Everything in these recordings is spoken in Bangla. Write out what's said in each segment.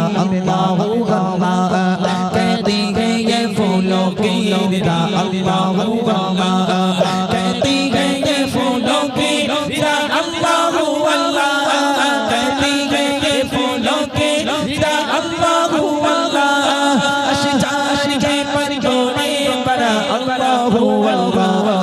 Allahu Allah कहती है ये फूलों की निदा Allahu Allah कहती है ये फूलों की निदा Allahu Allah कहती है ये फूलों की निदा Allahu Allah अशजान के पर जोने पर Allahu Allah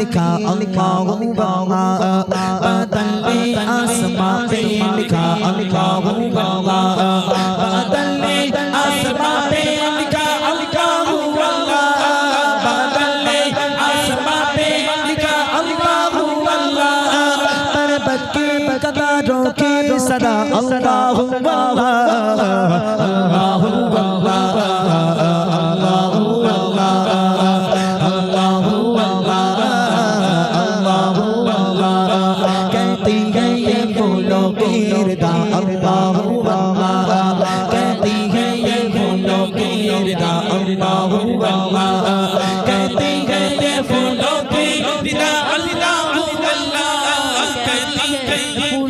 लिखा अल्लाहु अल्लाह बादल में आसमां पे लिखा अल्लाहु अल्लाह बादल में आसमां पे लिखा अल्लाहु अल्लाह बादल में आसमां पे लिखा अल्लाहु अल्लाह पर्वत के कतारों की सदा अल्लाहु अल्लाह अल्लाहु अल्लाह फूलों की रिदा अल्लाहु अल्लाह कहती है ये फूलों की रिदा अल्लाहु अल्लाह कहती है ये फूलों की रिदा अल्लाहु अल्लाह कहती है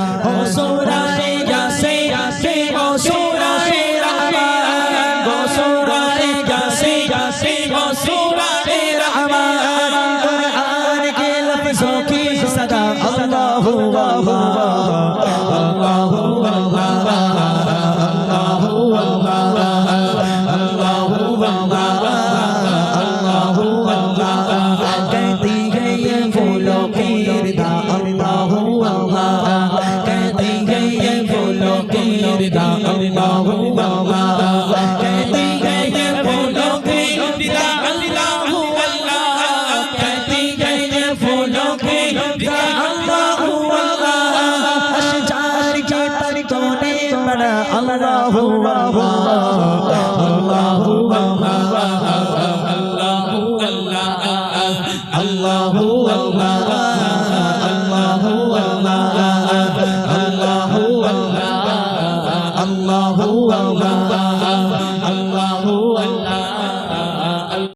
পিতা আল্লাহুম্মা কাতি গায়ে ফুলো কে পিতা আল্লাহু আল্লাহ কাতি গায়ে ফুলো কে পিতা আল্লাহু আল্লাহ আশজার কি তার তোরে বড় আল্লাহু আল্লাহ আল্লাহু আল্লাহ আল্লাহু আল্লাহ আল্লাহু আল্লাহ আল্লাহ